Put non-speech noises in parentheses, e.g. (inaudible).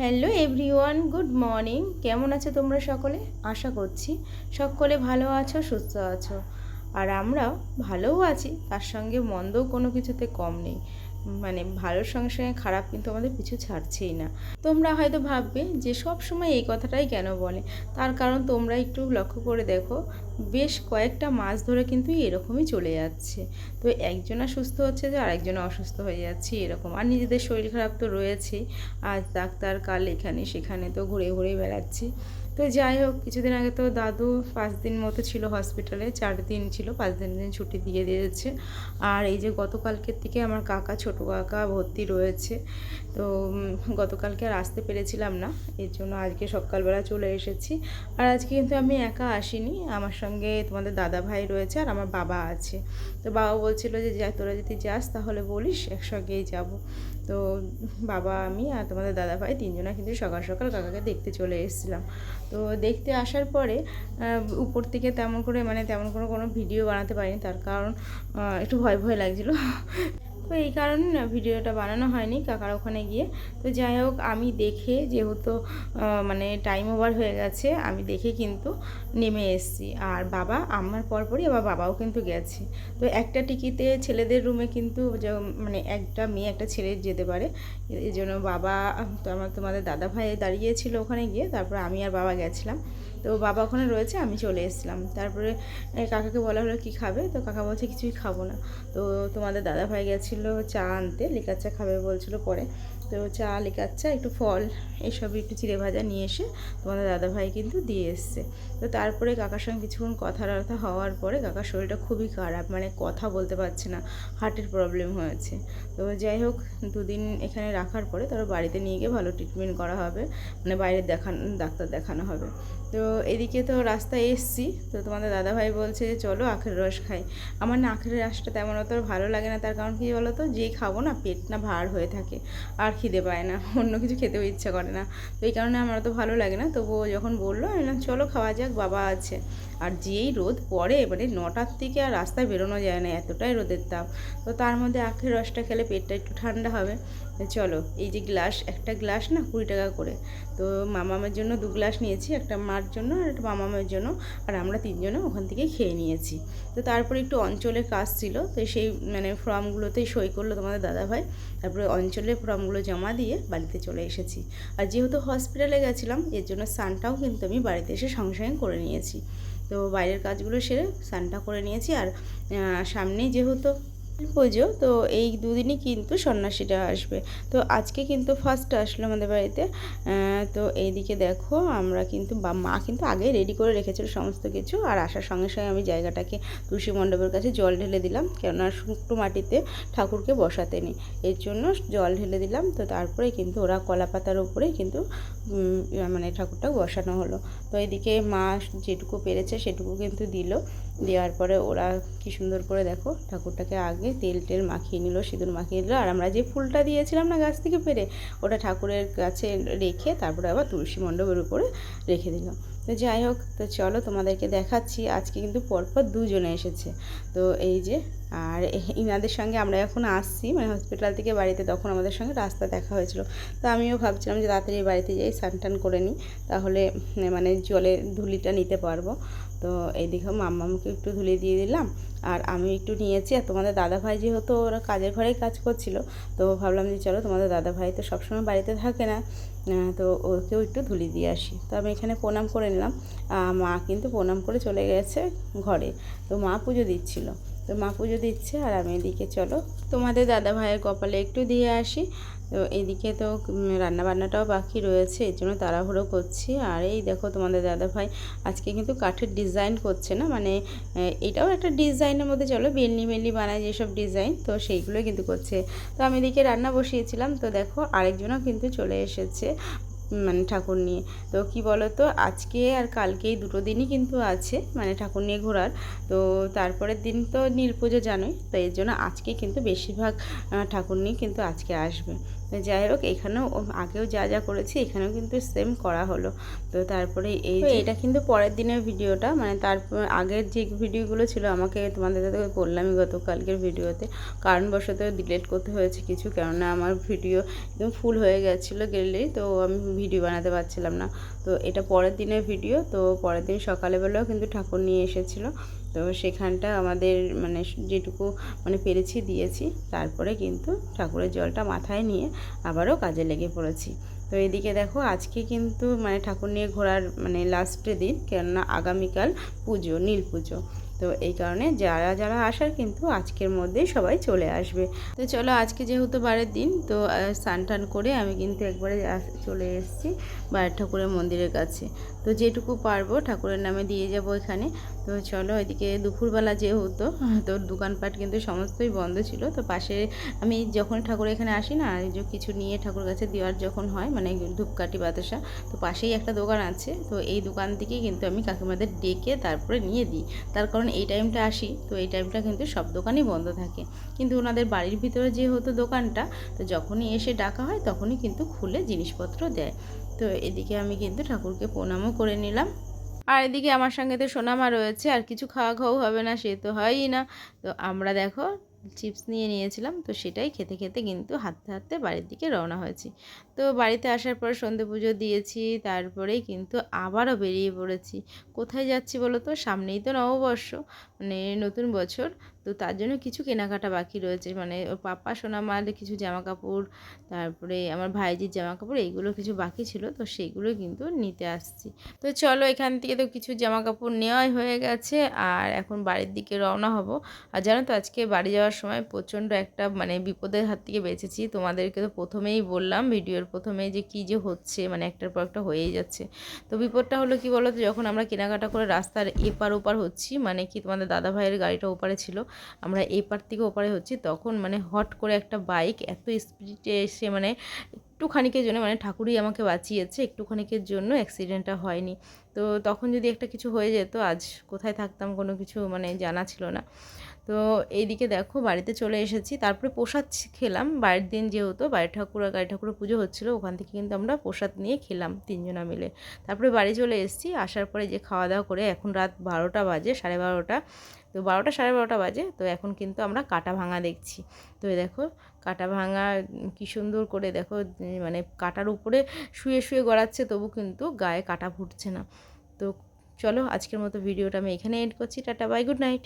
Hello everyone good morning কেমন আছো তোমরা সকলে? আশা করছি সকলে ভালো আছো, সুস্থ আছো। আর আমরাও ভালোও আছি, তার সঙ্গে মন্দও কোনো কিছুতে কম নেই। মানে ভালোর সঙ্গে সঙ্গে খারাপ কিন্তু আমাদের পিছু ছাড়ছেই না। তোমরা হয়তো ভাববে যে সব সময় এই কথাটাই কেন বলে? তার কারণ তোমরা একটু লক্ষ্য করে দেখো, বেশ কয়েকটা মাস ধরে কিন্তু এরকমই চলে যাচ্ছে। তো একজনা সুস্থ হচ্ছে যে আরেকজনা অসুস্থ হয়ে যাচ্ছে এরকম। আর নিজেদের শরীর খারাপ তো রয়েছেই আজ ডাক্তার কাল এখানে সেখানে তো ঘুরে ঘুরে বেড়াচ্ছি। তো যাই হোক, কিছুদিন আগে তো দাদু পাঁচ দিন মতো ছিল হসপিটালে চার দিন ছিল, পাঁচ দিন দিন ছুটি দিয়ে দিয়েছে। আর এই যে গতকালকের থেকে আমার কাকা, ছোটো কাকা ভর্তি রয়েছে। তো গতকালকে আর আসতে পেরেছিলাম না, এর জন্য আজকে সকালবেলা চলে এসেছি। আর আজকে কিন্তু আমি একা আসিনি, আমার সঙ্গে তোমাদের দাদা ভাই রয়েছে আর আমার বাবা আছে। তো বাবা বলছিল যে, যা, তোরা যদি যাস তাহলে বলিস, একসঙ্গেই যাব। তো, বাবা, আমি আর তোমাদের দাদা ভাই তিনজনা কিন্তু সকাল সকাল কাকাকে দেখতে চলে এসেছিলাম। তো দেখতে আসার পরে উপর থেকে তেমন করে মানে তেমন কোনো কোনো ভিডিও বানাতে পারিনি। তার কারণ একটু ভয় ভয় লাগছিল। তো এই কারণে না ভিডিওটা বানানো হয়নি কাকার ওখানে গিয়ে। তো যাই হোক, আমি দেখে যেহেতু মানে টাইম ওভার হয়ে গেছে, আমি দেখে কিন্তু নেমে এসেছি। আর বাবা, আমার পরপরই আবার বাবাও কিন্তু গেছে। তো একটা টিকিতে ছেলেদের রুমে কিন্তু মানে একটা মেয়ে, একটা ছেলে যেতে পারে। এই জন্য বাবা, তো আমার তোমাদের দাদা ভাই দাঁড়িয়েছিল ওখানে গিয়ে, তারপর আমি আর বাবা গেছিলাম। তো বাবা ওখানে রয়েছে, আমি চলে এসেছিলাম। তারপরে কাকাকে বলা হলো, কি খাবে? তো কাকা বলছে, কিছুই খাব না। তো তোমাদের দাদা ভাই গেছিল চা আনতে, লিকার চা খাবে বলছিল পরে। তো চা, লিকার চা, একটু ফল এসব একটু চিড়ে ভাজা নিয়ে এসে তোমাদের দাদা ভাই কিন্তু দিয়ে এসছে। তো তারপরে কাকার সঙ্গে কিছুক্ষণ কথা টথা হওয়ার পরে কাকার শরীরটা খুবই খারাপ মানে কথা বলতে পারছে না, হার্টের প্রবলেম হয়েছে। তো যাই হোক, দুদিন এখানে রাখার পরে তারপর বাড়িতে নিয়ে গিয়ে ভালো ট্রিটমেন্ট করা হবে মানে বাইরে দেখান, ডাক্তার দেখানো হবে। তো এদিকে তো রাস্তায় এসছি, তো তোমাদের দাদাভাই বলছে যে চলো আখের রস খাই। আমার না আখের রসটা তেমন অত ভালো লাগে না, তার কারণ কী বলো তো যেই খাব না পেট না ভার হয়ে থাকে, আর খিদে পায় না, (laughs) অন্য কিছু খেতেও ইচ্ছা করে না। তো এই কারণে আমার অত ভালো লাগে না, তবুও যখন বলল, আমি চলো খাওয়া যাক, বাবা আছে। আর যেই রোদ পড়ে মানে নটার থেকে আর রাস্তায় বেরোনো যায় না, এতটাই রোদের তাপ। তো তার মধ্যে আখের রসটা খেলে পেটটা একটু ঠান্ডা হবে। চলো, এই যে গ্লাস, একটা গ্লাস না কুড়ি টাকা করে। তো মামামের জন্য দু গ্লাস নিয়েছি, একটা মার জন্য আর একটা মামামের জন্য। আর আমরা তিনজনে ওখান থেকে খেয়ে নিয়েছি। তো তারপরে একটু অঞ্চলের কাজ ছিল, তো সেই মানে ফর্মগুলোতেই সই করল তোমাদের দাদাভাই। তারপরে অঞ্চলের ফর্মগুলো জমা দিয়ে বাড়িতে চলে এসেছি। আর যেহেতু হসপিটালে গেছিলাম, এর জন্য স্নানটাও কিন্তু আমি বাড়িতে এসে সঙ্গে করে নিয়েছি। তো বাইরের কাজগুলো সেরে স্নানটা করে নিয়েছি আর সামনেই যেহেতু পুজো, তো এই দুদিনই কিন্তু সন্ন্যাসীরা আসবে। তো আজকে কিন্তু ফার্স্ট আসলো আমাদের বাড়িতে। তো এইদিকে দেখো আমরা কিন্তু মা কিন্তু আগেই রেডি করে রেখেছিল সমস্ত কিছু। আর আসার সঙ্গে সঙ্গে আমি জায়গাটাকে তুলসী মণ্ডপের কাছে জল ঢেলে দিলাম, কেননা শুকনো মাটিতে ঠাকুরকে বসাতে নেই এর জন্য জল ঢেলে দিলাম, তো তারপরে কিন্তু ওরা কলা পাতার উপরে কিন্তু মানে ঠাকুরটা বসানো হলো। তো এদিকে মা যেটুকু পেরেছে সেটুকু কিন্তু দিল। দেওয়ার পরে ওরা কি সুন্দর করে দেখো ঠাকুরটাকে আগে তেল টেল মাখিয়ে নিল, সিঁদুর মাখিয়ে নিল। আর আমরা যে ফুলটা দিয়েছিলাম না গাছ থেকে পেরে, ওটা ঠাকুরের কাছে রেখে তারপরে আবার তুলসী মণ্ডপের উপরে রেখে দিলাম তো যাই হোক, তো চলো তোমাদেরকে দেখাচ্ছি, আজকে কিন্তু পরপর দুজনে এসেছে। তো এই যে, আর ইনাদের সঙ্গে আমরা এখন আসছি মানে হসপিটাল থেকে বাড়িতে, তখন আমাদের সঙ্গে রাস্তা দেখা হয়েছিল। তো আমিও ভাবছিলাম যে তাড়াতাড়ি বাড়িতে যাই, স্নান করে নিই, তাহলে মানে জলে ধুলিটা নিতে পারব। তো এইদিকে মাম্মামকে একটু ধুলে দিয়ে দিলাম, আর আমি একটু নিয়েছি, আর তোমাদের দাদাভাই যেহেতু ওরা কাজের ঘরেই কাজ করছিল, তো ভাবলাম যে চলো তোমাদের দাদাভাই তো সবসময় বাড়িতে থাকে না তো ওকেও একটু ধুলি দিয়ে আসি। তো আমি এখানে প্রণাম করে নিলাম। মা কিন্তু প্রণাম করে চলে গেছে ঘরে। তো মা পুজো দিচ্ছিল। তো মা পুজো দিচ্ছে আর আমি এদিকে চলো তোমাদের দাদা ভাইয়ের কপালে একটু দিয়ে আসি। তো এইদিকে তো রান্নাবান্নাটাও বাকি রয়েছে, এর জন্য তাড়াহুড়ো করছি। আর এই দেখো তোমাদের দাদা ভাই আজকে কিন্তু কাঠের ডিজাইন করছে না মানে এটাও একটা ডিজাইনের মধ্যে চলো, বেলনি বেলনি বানায় যেসব ডিজাইন, তো সেইগুলোই কিন্তু করছে। তো আমি এদিকে রান্না বসিয়েছিলাম, তো দেখো আরেকজনও কিন্তু চলে এসেছে মানে ঠাকুর নিয়ে। তো কি বলো তো আজকে আর কালকে এই দুটো দিনই কিন্তু আছে মানে ঠাকুর নিয়ে ঘোরার। তো তারপরের দিন তো নীল পুজো জানোই, তো এর জন্য আজকে কিন্তু বেশিরভাগ ঠাকুর নিয়ে কিন্তু আজকে আসবে। যাই হোক এখানেও আগেও যা যা করেছি এখানেও কিন্তু সেম করা হলো। তো তারপরে এই এটা কিন্তু পরের দিনের ভিডিওটা মানে তারপর আগের যে ভিডিওগুলো ছিল আমাকে তোমাদের সাথে বললামই গতকালকের ভিডিওতে। কারণবশত ডিলিট করতে হয়েছে কিছু কেননা আমার ভিডিও একদম ফুল হয়ে গেছিল গেলেই তো আমি ভিডিও বানাতে পারছিলাম না। তো এটা পরের দিনের ভিডিও তো পরের দিন সকালবেলাও কিন্তু ঠাকুর নিয়ে এসেছিল। তো সেখানটা আমাদের মানে যেটুকু মানে পেরেছি দিয়েছি, তারপরে কিন্তু ঠাকুরের জলটা মাথায় নিয়ে আবারও কাজে লেগে পড়েছি। তো এদিকে দেখো আজকে কিন্তু মানে ঠাকুর নিয়ে ঘোরার মানে লাস্টের দিন, কেননা আগামীকাল পুজো, নীল পুজো। তো এই কারণে যারা যারা আসার কিন্তু আজকের মধ্যেই সবাই চলে আসবে। তো চলো আজকে যেহেতু বারের দিন, তো স্নান টান করে আমি কিন্তু একবারে চলে এসেছি বাড়ির ঠাকুরের মন্দিরের কাছে। তো যেটুকু পারব ঠাকুরের নামে দিয়ে যাব এখানে। তো চলো এদিকে দুপুরবেলা যেহেতু, তো দোকানপাট কিন্তু সমস্তই বন্ধ ছিল। তো পাশে আমি যখন ঠাকুর এখানে আসি না যে কিছু নিয়ে ঠাকুর কাছে দেওয়ার যখন হয় মানে ধূপকাঠি, বাতাসা, তো পাশেই একটা দোকান আছে। তো এই দোকান থেকেই কিন্তু আমি কাকিমাদের ডেকে তারপরে নিয়ে দিই। তার কারণ এই টাইমটা আসি, তো এই টাইমটা কিন্তু সব দোকানই বন্ধ থাকে। কিন্তু ওনাদের বাড়ির ভিতরে যেহেতু দোকানটা, তো যখনই এসে ডাকা হয়, তখনই কিন্তু খুলে জিনিসপত্র দেয়। তো এদিকে আমি কিন্তু ঠাকুরকে প্রণামও করে নিলাম। আর এদিকে আমার সঙ্গে তো সোনামা রয়েছে, আর কিছু খাওয়া খাওয়া হবে না, সে তো হয়ই না। তো আমরা দেখো চিপস নিয়ে নিয়েছিলাম, তো সেটাই খেতে খেতে কিন্তু হাঁটতে হাঁটতে বাড়ির দিকে রওনা হয়েছি। তো বাড়িতে আসার পর সন্ধে পুজো দিয়েছি, তারপরেই কিন্তু আবারও বেরিয়ে পড়েছি। কোথায় যাচ্ছি বলো তো? সামনেই তো নববর্ষ। মানে নতুন বছর। তো তার জন্য কিছু কেনাকাটা বাকি রয়েছে। মানে ওর পাপা সোনামার কিছু জামা কাপড় তারপরে আমার ভাইজির জামা কাপড় এইগুলো কিছু বাকি ছিল। তো সেইগুলো কিন্তু নিতে আসছি। তো চলো এখান থেকে তো কিছু জামা কাপড় নেওয়াই হয়ে গেছে। আর এখন বাড়ির দিকে রওনা হব। আর জানো তো, আজকে বাড়ি যাওয়ার সময় প্রচণ্ড একটা মানে বিপদের হাত থেকে বেঁচেছি। তোমাদেরকে তো প্রথমেই বললাম, ভিডিওর প্রথমে যে কি যে হচ্ছে মানে একটার পর একটা হয়েই যাচ্ছে। তো বিপদটা হলো কি বলো তো, যখন আমরা কেনাকাটা করে রাস্তার এপার ওপার হচ্ছি মানে কি তোমাদের দাদা ভাইয়ের গাড়িটা ওপারে ছিল। আমরা এই পার থেকে ওপারে হচ্ছি। তখন মানে হট করে একটা বাইক এত স্পিডে এসে মানে একটুখানিকের জন্য মানে ঠাকুরই আমাকে বাঁচিয়েছে। একটুখানিকের জন্য অ্যাক্সিডেন্টটা হয়নি। তো তখন যদি একটা কিছু হয়ে যেত, আজ কোথায় থাকতাম কোনো কিছু মানে জানা ছিল না। তো এইদিকে দেখো বাড়িতে চলে এসেছি। তারপরে প্রসাদ খেলাম। বাড়ির দিন যেহেতু বাড়ির ঠাকুর আর গাড়ি ঠাকুরের পুজো হচ্ছিল, ওখান থেকে কিন্তু আমরা প্রসাদ নিয়ে খেলাম তিনজনা মিলে। তারপরে বাড়ি চলে এসেছি। আসার পরে যে খাওয়া দাওয়া করে এখন রাত বারোটা বাজে, সাড়ে বারোটা। তো বারোটা, সাড়ে বারোটা বাজে। তো এখন কিন্তু আমরা কাটা ভাঙা দেখছি। তো দেখো কাটা ভাঙা কি সুন্দর করে দেখো মানে কাটার উপরে শুয়ে শুয়ে গড়াচ্ছে, তবু কিন্তু গায়ে কাটা ফুটছে না। তো চলো আজকের মতো ভিডিওটা আমি এখানে এড করছি। Tata bye good night